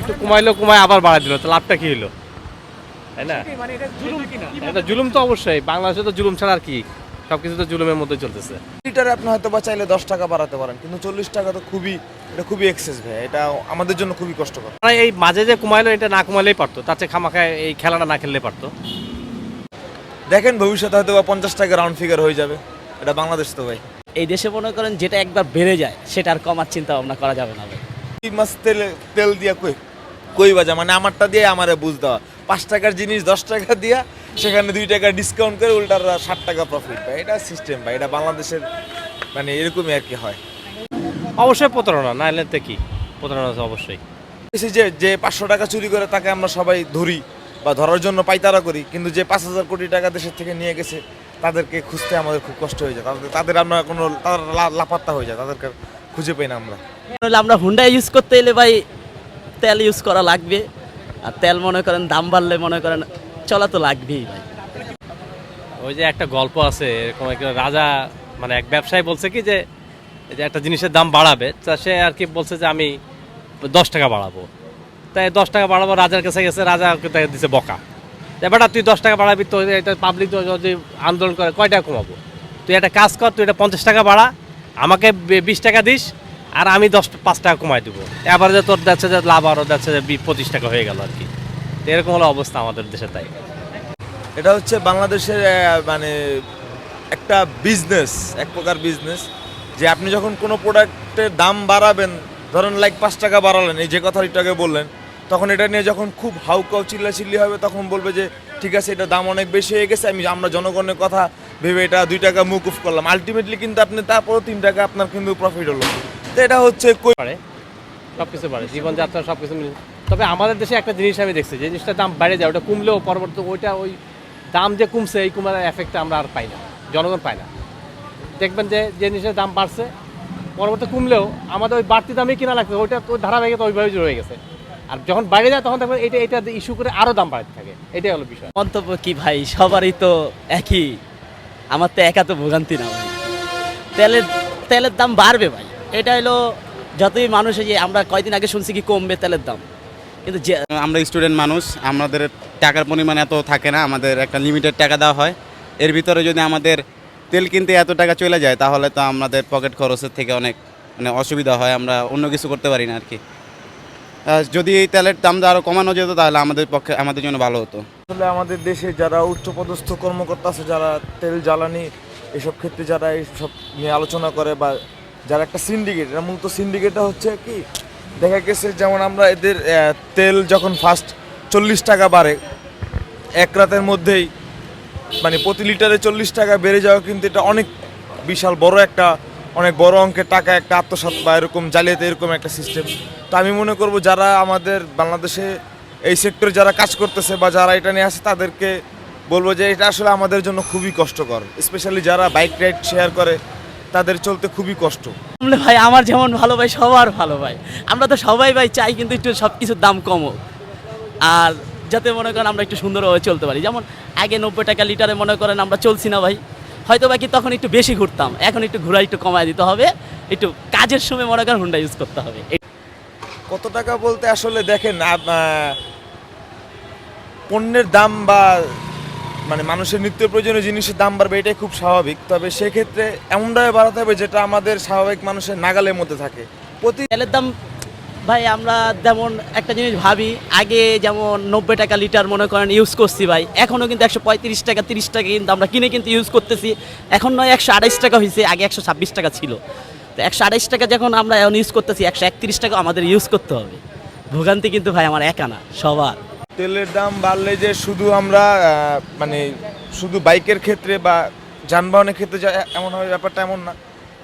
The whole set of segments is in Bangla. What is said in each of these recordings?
একটু কমাইলো কমায় আবার বাড়াই দিল তো লাভটা কি হলো তাই না? মানে এটা জুলুম কিনা? এটা জুলুম তো অবশ্যই বাংলাদেশে তো জুলুম ছাড়া আর কি? সবকিছু তো জুলুমের মধ্যে চলতেছে। লিটারে আপনি হয়তো বা চাইলে দশ টাকা বাড়াতে পারেন কিন্তু চল্লিশ টাকা তো খুবই এটা খুবই এক্সেস ভাই এটা আমাদের জন্য খুবই কষ্টকর। তারা এই মাঝে যে কমাইলো এটা না কমাইলেই পারতো তার চেয়ে খামাখায় এই খেলাটা না খেললে পারতো। দেখেন ভবিষ্যতে হয়তো বা পঞ্চাশ টাকা রাউন্ড ফিগার হয়ে যাবে এটা বাংলাদেশ তো ভাই। এই দেশে মনে করেন যেটা একবার বেড়ে যায় সেটা আর কমার চিন্তা ভাবনা করা যাবে না ভাই। দুই মাস তেল তেল দিয়া কই? কই বাজা? মানে আমারটা দিয়ে আমারে বুঝ দেওয়া পাঁচ টাকার জিনিস দশ টাকা দিয়া সেখানে দুই টাকা ডিসকাউন্ট করে উল্টার ষাট টাকা প্রফিট পায়। এটা সিস্টেম ভাই এটা বাংলাদেশের মানে এরকমই আর কি হয়। অবশ্যই প্রতারণা না এলে তো কি? প্রতারণা আছে অবশ্যই। এই যে যে পাঁচশো টাকা চুরি করে তাকে আমরা সবাই ধরি বা ধরার জন্য পাইতারা করি কিন্তু যে পাঁচ হাজার কোটি টাকা দেশের থেকে নিয়ে গেছে তাদেরকে খুঁজতে আমাদের খুব কষ্ট হয়ে যায়। তাদের তাদের আমরা কোনো তাদের লা- লাপাত্তা হয়ে যায় তাদেরকে খুঁজে পাই না আমরা। হলে আমরা হুন্ডা ইউজ করতে এলে ভাই তেল ইউজ করা লাগবে। আর তেল মনে করেন, দাম বাড়লে মনে করেন, চলা তো লাগবেই ভাই। ওই যে একটা গল্প আছে, এরকম রাজা মানে এক ব্যবসায়ী বলছে কি যে একটা জিনিসের দাম বাড়াবে, তা সে আর কি বলছে যে আমি দশ টাকা বাড়াবো। তাই দশ টাকা বাড়াবো, রাজার কাছে গেছে, রাজা তাকে দিছে বকা। এবার তুই দশ টাকা বাড়াবি, তো এটা পাবলিক যদি আন্দোলন করে, কয় টাকা কমাবো? তুই একটা কাজ কর, তুই এটা পঞ্চাশ টাকা বাড়া, আমাকে বিশ টাকা দিস আর আমি দশ, পাঁচ টাকা কমাই দেবো। এবার যে তোর যাচ্ছে যে লাভ আরও যাচ্ছে যে পঁচিশ টাকা হয়ে গেল আর কি। এরকম হলো অবস্থা আমাদের দেশে তাই। এটা হচ্ছে বাংলাদেশের মানে একটা বিজনেস এক প্রকার বিজনেস যে আপনি যখন কোনো প্রোডাক্টের দাম বাড়াবেন, ধরেন লাইক পাঁচ টাকা বাড়ালেন, এই যে কথা একটু আগে বললেন, তখন এটা নিয়ে যখন খুব হাউকাউ চিল্লাচিল্লি হবে, তখন বলবে যে, ঠিক আছে, এটা দাম অনেক বেশি হয়ে গেছে, আমি, আমরা জনগণের কথা ভেবে এটা দুই টাকা মুকুফ করলাম। আলটিমেটলি কিন্তু আপনি তারপরও তিন টাকা আপনার কিন্তু প্রফিট হলো। তো এটা হচ্ছে কই পারে সব কিছু পারে জীবনযাত্রা সব কিছু মিলে। তবে আমাদের দেশে একটা জিনিস আমি দেখছি যে জিনিসটার দাম বেড়ে যায় ওটা কমলেও পরবর্তী ওইটা ওই দাম যে কমছে এই কমার এফেক্টটা আমরা আর পাই না জনগণ পায় না। দেখবেন যে যে জিনিসের দাম বাড়ছে পরবর্তী কমলেও আমাদের ওই বাড়তি দামে কিনা লাগছে ওইটা তো ধারাবাহিকতা ওইভাবে রয়ে গেছে। আর যখন বাইরে যায় তখন দেখবেন এটা এটা ইস্যু করে আরও দাম বাড়তে থাকে এটাই হলো বিষয়। মন্তব্য কি ভাই? সবারই তো একই। আমার তো একা তো ভোগান্তি না ভাই। তেলের তেলের দাম বাড়বে ভাই। এটা হলো যতই মানুষ এই যে আমরা কয়দিন আগে শুনছি কি কমবে তেলের দাম। কিন্তু যে আমরা স্টুডেন্ট মানুষ আমাদের টাকার পরিমাণ এত থাকে না আমাদের একটা লিমিটেড টাকা দেওয়া হয়। এর ভিতরে যদি আমাদের তেল কিনতে এত টাকা চলে যায় তাহলে তো আমাদের পকেট খরচের থেকে অনেক মানে অসুবিধা হয় আমরা অন্য কিছু করতে পারি না আর কি যদি এই তেলের দামটা আরও কমানো যেত তাহলে আমাদের পক্ষে আমাদের জন্য ভালো হতো। আসলে আমাদের দেশে যারা উচ্চপদস্থ কর্মকর্তা আছে যারা তেল জ্বালানি এসব ক্ষেত্রে যারা এইসব নিয়ে আলোচনা করে বা যারা একটা সিন্ডিকেট এটা মূলত সিন্ডিকেটটা হচ্ছে কি? দেখা গেছে যেমন আমরা এদের তেল যখন ফার্স্ট চল্লিশ টাকা বাড়ে, এক রাতের মধ্যেই মানে প্রতি লিটারে চল্লিশ টাকা বেড়ে যাওয়া কিন্তু এটা অনেক বিশাল বড় একটা, অনেক বড় অঙ্কের টাকা, একটা আত্মসাৎ বা এরকম জালিয়াতি, এরকম একটা সিস্টেম তো আমি মনে করব যারা আমাদের বাংলাদেশে এই সেক্টরে যারা কাজ করতেছে বা যারা এটা নিয়ে আসে তাদেরকে বলব যে এটা আসলে আমাদের জন্য খুবই কষ্টকর স্পেশালি যারা বাইক রাইড শেয়ার করে তাদের চলতে খুবই কষ্ট। ভাই আমার যেমন ভালো ভাই সবার ভালো ভাই। আমরা তো সবাই ভাই চাই কিন্তু একটু সব কিছুর দাম কমো আর যাতে মনে করেন আমরা একটু সুন্দরভাবে চলতে পারি। যেমন আগে নব্বই টাকা লিটারে মনে করেন আমরা চলছি না ভাই। হয়তো বাকি তখন একটু বেশি ঘুরতাম। এখন একটু ঘোরা একটু কমায় দিতে হবে। একটু কাজের সময় মনে করেন হুন্ডা ইউজ করতে হবে। কত টাকা বলতে আসলে দেখেন পণ্যের দাম বা মানে মানুষের নিত্য প্রয়োজনীয় জিনিসের দাম বাড়বে, এটাই খুব স্বাভাবিক। তবে সেক্ষেত্রে এমনভাবে বাড়াতে হবে যেটা আমাদের স্বাভাবিক মানুষের নাগালের মধ্যে থাকে। প্রতি তেলের দাম, ভাই, আমরা যেমন একটা জিনিস ভাবি, আগে যেমন নব্বই টাকা লিটার মনে করেন ইউজ করছি ভাই এখনও কিন্তু একশো পঁয়ত্রিশ টাকা, তিরিশ টাকা কিন্তু আমরা কিনে কিন্তু ইউজ করতেছি। এখন নয়, একশো আড়াইশ টাকা হয়েছে আগে একশো ছাব্বিশ টাকা ছিল। তো একশো আড়াইশ টাকা যখন আমরা এখন ইউজ করতেছি, একশো একত্রিশ টাকা আমাদের ইউজ করতে হবে। ভোগান্তি কিন্তু ভাই আমার একা না, সবার। তেলের দাম বাড়লে যে শুধু আমরা মানে শুধু বাইকের ক্ষেত্রে বা যানবাহনের ক্ষেত্রে এমন হবে ব্যাপারটা এমন না।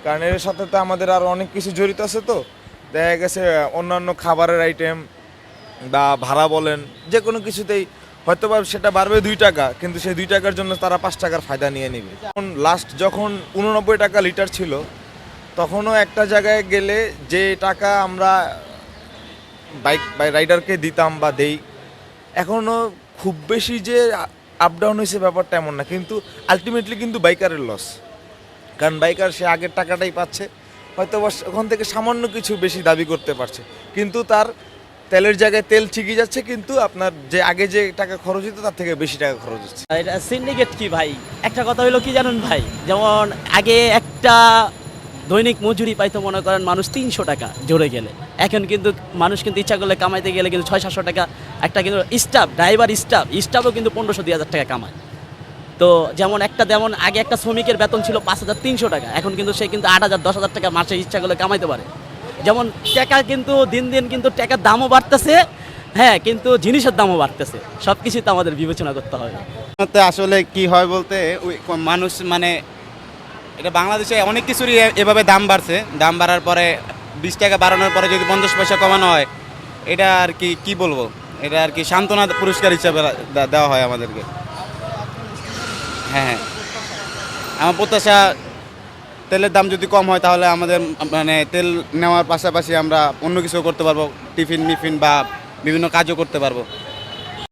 কারণ এর সাথে তো আমাদের আরও অনেক কিছু জড়িত আছে তো। দেখা গেছে অন্যান্য খাবারের আইটেম বা ভাড়া বলেন যে কোনো কিছুতেই হয়তো বা সেটা বাড়বে দুই টাকা, কিন্তু সেই দুই টাকার জন্য তারা পাঁচ টাকার ফায়দা নিয়ে নেবে। এখন লাস্ট যখন উননব্বই টাকা লিটার ছিল, তখনও একটা জায়গায় গেলে যে টাকা আমরা বাইক রাইডারকে দিতাম বা দেই এখনও খুব বেশি যে আপ ডাউন হয়েছে ব্যাপারটা এমন না, কিন্তু আলটিমেটলি কিন্তু বাইকারের লস কারণ বাইকার সে আগের টাকাটাই পাচ্ছে, হয়তো ওখান থেকে সামান্য কিছু বেশি দাবি করতে পারছে। কিন্তু তার তেলের জায়গায় তেল ঠিকই যাচ্ছে, কিন্তু আপনার যে আগে যে টাকা খরচ হতো তার থেকে বেশি টাকা খরচ হচ্ছে। এটা সিন্ডিকেট কি ভাই? একটা কথা হলো কি জানেন ভাই? যেমন আগে একটা দৈনিক মজুরি পাইতো মনে করেন মানুষ তিনশো টাকা জোরে গেলে। এখন কিন্তু মানুষ কিন্তু ইচ্ছা করলে কামাইতে গেলে কিন্তু ছয়, সাতশো টাকা একটা কিন্তু স্টাফ ড্রাইভার স্টাফ, স্টাফও কিন্তু পনেরোশো, দুই হাজার টাকা কামায়। তো যেমন একটা যেমন আগে একটা শ্রমিকের বেতন ছিল পাঁচ হাজার তিনশো টাকা, এখন কিন্তু সে কিন্তু আট হাজার, দশ হাজার টাকা মাসে ইচ্ছা করলে কামাইতে পারে। যেমন টাকা কিন্তু দিন দিন কিন্তু টাকার দামও বাড়তেছে হ্যাঁ কিন্তু জিনিসের দামও বাড়তেছে সব কিছুই তো আমাদের বিবেচনা করতে হবে। আসলে কি হয় বলতে, ওই মানুষ মানে এটা বাংলাদেশে অনেক কিছুরই এভাবে দাম বাড়ছে, দাম বাড়ার পরে বিশ টাকা বাড়ানোর পরে যদি পঞ্চাশ পয়সা কমানো হয়, এটা আর কি কি বলব? এটা আর কি সান্ত্বনা পুরস্কার হিসাবে দেওয়া হয় আমাদেরকে। হ্যাঁ হ্যাঁ। আমার প্রত্যাশা, তেলের দাম যদি কম হয় তাহলে আমাদের মানে তেল নেওয়ার পাশাপাশি আমরা অন্য কিছু করতে পারব, টিফিন, মিফিন বা বিভিন্ন কাজও করতে পারব।